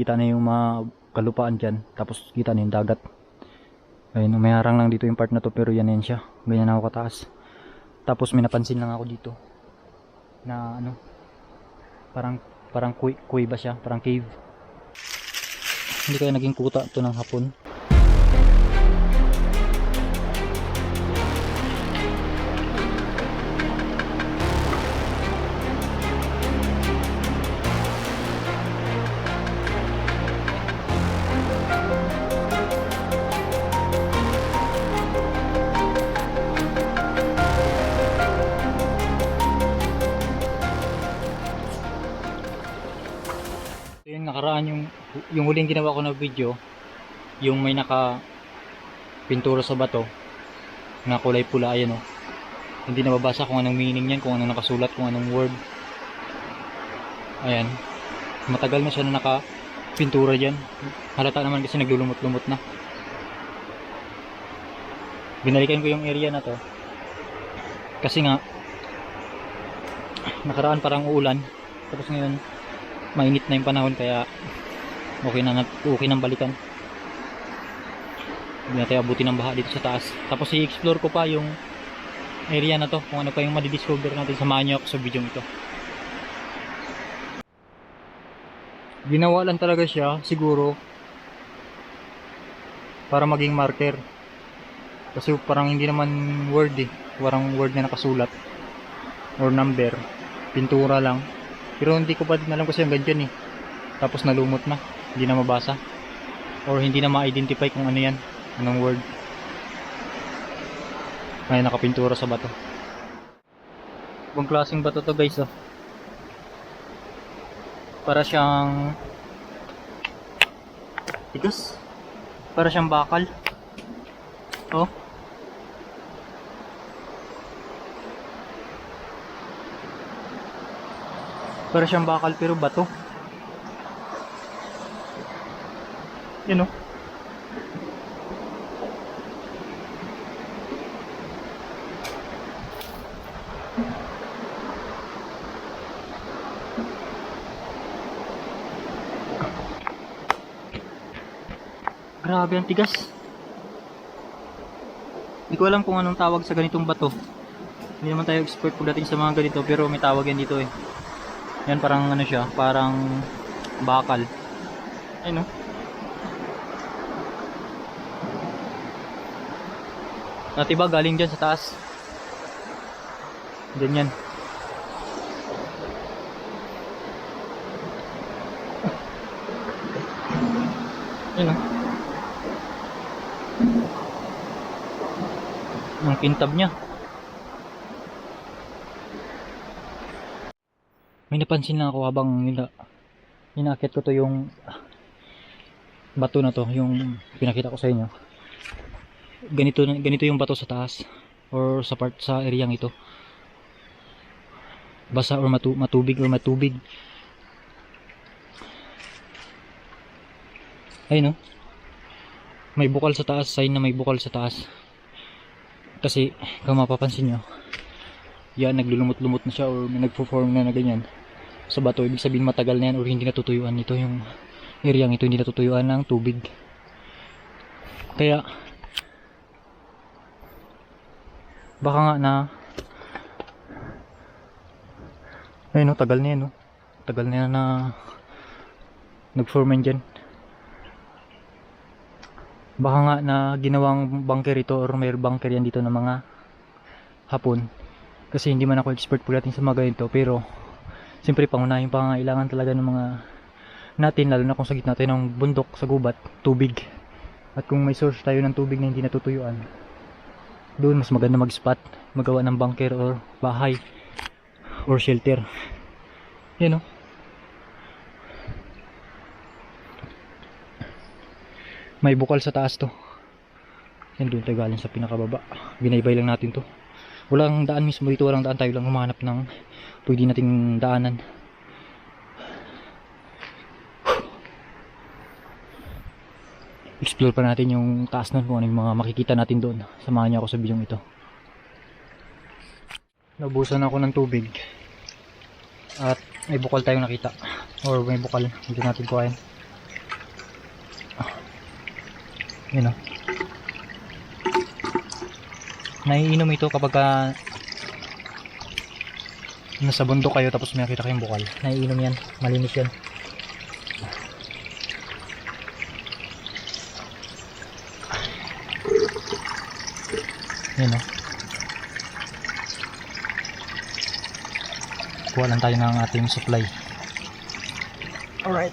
kita na yung mga kalupaan dyan tapos kita na yung dagat. Ayun may lang dito yung part na to pero yan yan siya. Ganyan ako kataas. Tapos may napansin lang ako dito na ano parang parang kuy, kuy ba siya parang cave. Hindi kaya naging kuta to ng hapon yung huling ginawa ko na video yung may naka pintura sa bato na kulay pula ayan oh. Hindi nababasa kung anong meaning niyan, kung anong nakasulat, kung anong word. Ayan. Matagal na siya na naka pintura diyan. Halata naman kasi naglulumot-lumot na. Binalikan ko yung area na to. Kasi nga nakaraan parang uulan. Tapos ngayon mainit na yung panahon kaya okay na okay nang balikan. Hindi na tayo abutin ng baha dito sa taas. Tapos i-explore ko pa yung area na to kung ano pa yung madidiscover natin. Samahan nyo ako sa video ito ginawa lang talaga siya siguro para maging marker. Kasi parang hindi naman word eh. Parang word na nakasulat. Or number. Pintura lang. Pero hindi ko pa din alam kasi yung ganyan eh. Tapos nalumot na. Hindi na mabasa. Or hindi na ma-identify kung ano yan. Anong word. May nakapintura sa bato. Ibang klaseng bato to guys oh. Para siyang tigas. Para siyang bakal. Oh. Para siyang bakal pero bato. Yan oh. Grabe ang tigas. Hindi ko alam kung anong tawag sa ganitong bato. Hindi naman tayo expert pagdating sa mga ganito pero may tawag yan dito eh. Yan parang ano siya, parang bakal. Ay no. Dati ba galing dyan sa taas? Ganyan. Ayun no. Ang kintab niya. may napansin lang ako habang nila inakit ko to yung ah, bato na to yung pinakita ko sa inyo ganito ganito yung bato sa taas or sa part sa areang ito. Basa or matu matubig or matubig. Ayun no may bukal sa taas sign na may bukal sa taas. Kasi kung mapapansin nyo yan naglulumot-lumot na siya or may nagpo-form na na ganyan. Sa bato ibig sabihin matagal na yan or hindi natutuyuan nito yung areang ito hindi natutuyuan ng tubig. Kaya baka nga na. Ayun no tagal na yan no. Tagal na yan na nag-form yan dyan. Baka nga na ginawang bunker ito or may bunker yan dito ng mga hapon. Kasi hindi man ako expert pagdating sa mga ganito pero siyempre pangunahing pangangailangan talaga ng mga natin lalo na kung sa gitna tayo ng bundok sa gubat tubig. At kung may source tayo ng tubig na hindi natutuyuan doon mas maganda mag spot magawa ng bunker or bahay or shelter. Yan o may bukal sa taas to. Yan doon tayo galing sa pinakababa. Binaybay lang natin to. Walang daan mismo dito walang daan tayo lang humanap ng pwede nating daanan explore pa natin yung taas nun kung ano yung mga makikita natin doon. Samahan niyo ako sa bidyong ito. Naubusan ako ng tubig. At may bukal tayong nakita. Or may bukal. Hindi natin kuhain. Ah, yun o naiinom ito kapag ka nasa bundok kayo tapos may nakita kayong bukal. Naiinom yan. Malinis yan. Yun o. Kuha lang tayo ng ating supply. Alright.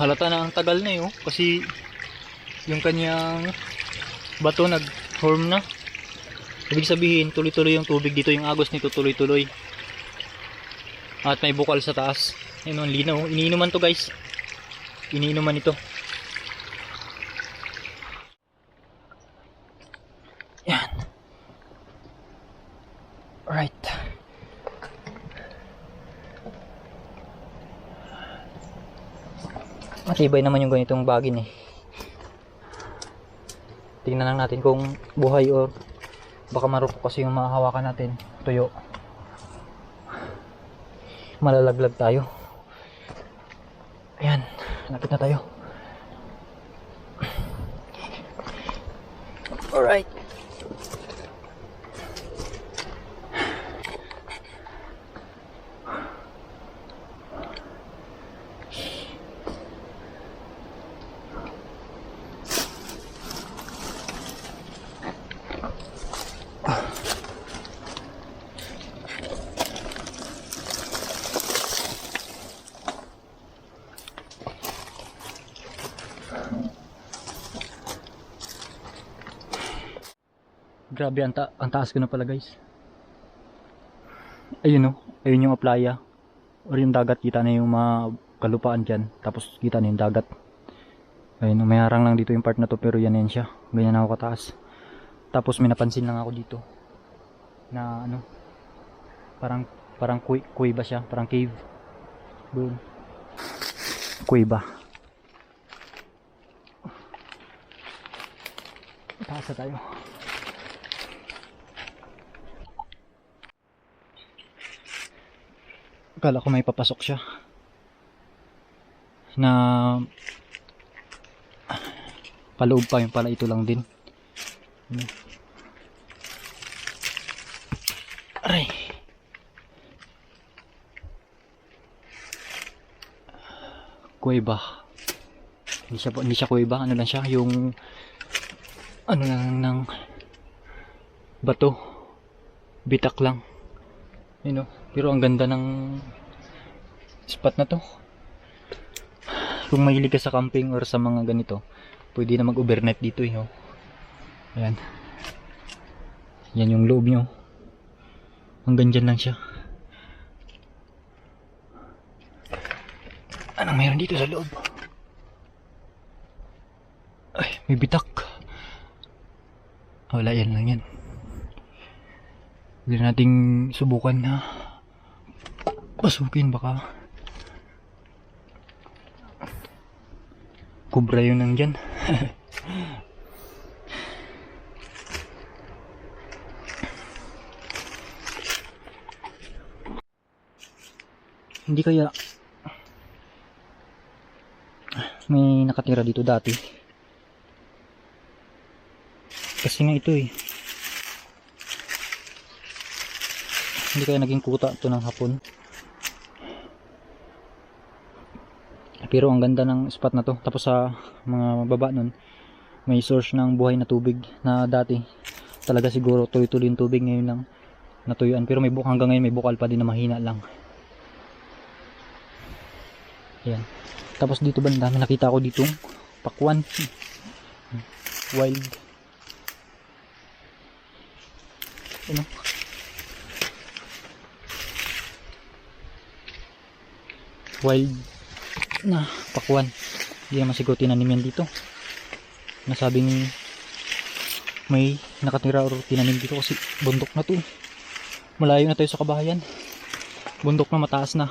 Halata na ang tagal na yun kasi yung kanyang bato nag-form na. Ibig sabihin, tuloy-tuloy yung tubig dito, yung agos nito tuloy-tuloy. At may bukal sa taas. Ayun, ang linaw. Iniinuman to guys. Iniinuman ito. Yan. Right. Matibay naman yung ganitong bagin eh. Tingnan lang natin kung buhay or baka marupok kasi yung mahahawakan natin. Tuyo. Malalaglag tayo. Ayan. Lapit na tayo. Alright. Grabe, ang, ta- ang taas ko na pala guys. Ayun o, ayun yung playa. Or yung dagat, kita na yung mga kalupaan dyan. Tapos kita na yung dagat. Ayun, may harang lang dito yung part na to pero yan yan siya. Ganyan ako kataas. Tapos may napansin lang ako dito. Na ano, parang parang kuy, kuiba siya, parang cave. Doon. Kuiba. Taas na tayo. Akala ko may papasok siya. Na paloob pa yung pala ito lang din. Aray. Kuweba. Hindi siya, hindi siya kuweba. Ano lang siya? Yung ano lang ng bato. Bitak lang. You know, pero ang ganda ng spot na to. Kung mahilig ka sa camping or sa mga ganito, pwede na mag-overnight dito eh. Oh. Ayan. Yan yung loob nyo. Hanggang dyan lang siya. Anong meron dito sa loob? Ay, may bitak. Wala yan lang yan. Hindi nating subukan na pasukin baka. Kubra yun nandyan. Hindi kaya may nakatira dito dati. Kasi nga ito eh. Hindi kaya naging kuta ito ng hapon pero ang ganda ng spot na to. Tapos sa mga baba nun may source ng buhay na tubig na dati. Talaga siguro tuloy-tuloy yung tubig ngayon lang natuyuan. Pero may buk hanggang ngayon may bukal pa din na mahina lang. Yan tapos dito ba dami nakita ko ditong pakwan. Wild. Ano? Wild na pakwan hindi naman siguro tinanim yan dito. Nasabing may nakatira or tinanim dito kasi bundok na to. Malayo na tayo sa kabahayan. Bundok na mataas na.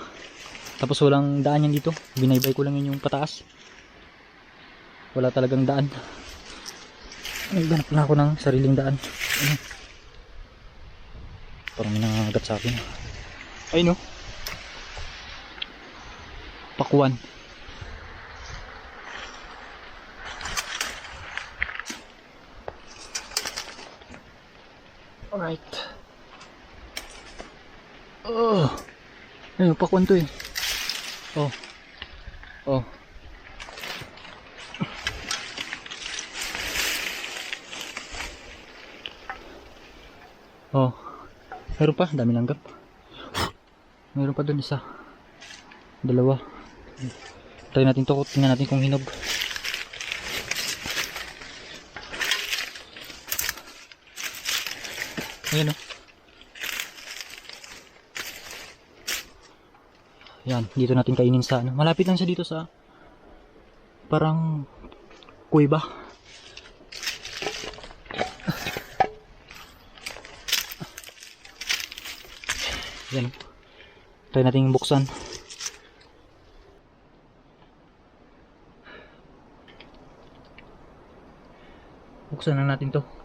Tapos walang daan yan dito. Binaybay ko lang yun yung pataas. Wala talagang daan. Nagganap na ako ng sariling daan. Ano? parang nangangagat sa akin. Ay no? Pakuan. Alright. Oh. Ayun, pakuan to eh. Oh. Oh. Oh. Meron pa, dami langgap. Meron pa dun isa. Dalawa. Try natin to, tingnan natin kung hinog. Ayan o. Yan, dito natin kainin sa ano. Malapit lang siya dito sa parang kuweba. Yan. Try natin buksan. Buksan na natin to.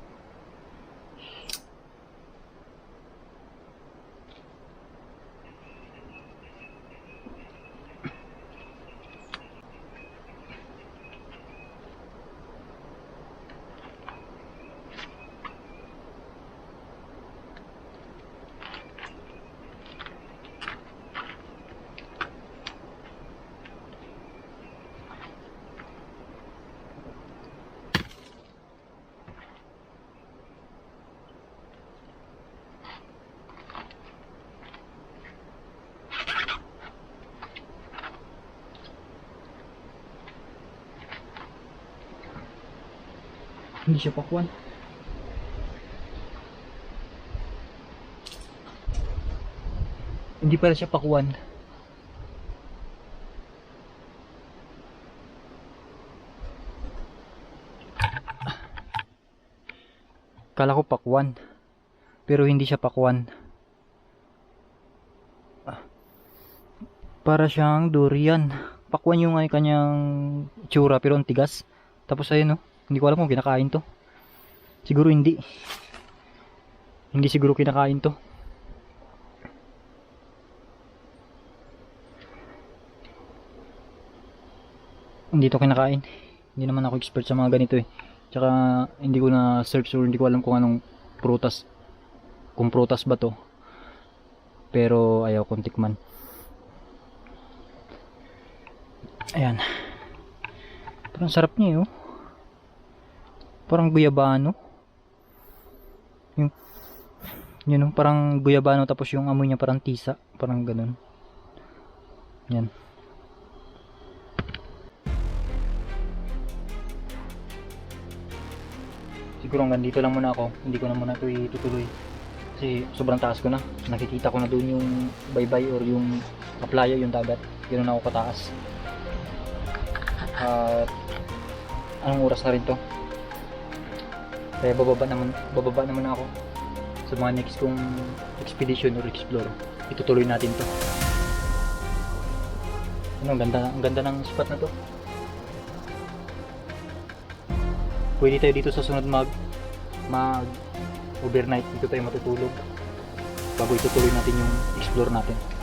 Hindi siya pakwan. Hindi pala siya pakuan. Kala ko pakwan. Pero hindi siya pakwan. Ah. Para siyang durian. Pakwan yung ay kanyang tsura pero ang tigas. Tapos ayun no. Hindi ko alam kung kinakain to. Siguro hindi. Hindi siguro kinakain to. Hindi to kinakain. Hindi naman ako expert sa mga ganito eh. Tsaka hindi ko na search or hindi ko alam kung anong prutas. Kung prutas ba to. Pero ayaw kong tikman. Ayan. Parang sarap niya eh oh. Parang guyabano. Yung yun parang guyabano tapos yung amoy niya parang tisa, parang ganun. Yan. Siguro hanggang dito lang muna ako. Hindi ko na muna ito itutuloy. Kasi sobrang taas ko na. Nakikita ko na doon yung baybay or yung kaplaya, yung dagat. Ganoon ako kataas. At anong oras na rin to? Kaya bababa naman, bababa naman ako sa mga next kong expedition or explore. Itutuloy natin to. Ano, ang ganda, ang ganda ng spot na to. Pwede tayo dito sa sunod mag mag overnight dito tayo matutulog bago itutuloy natin yung explore natin.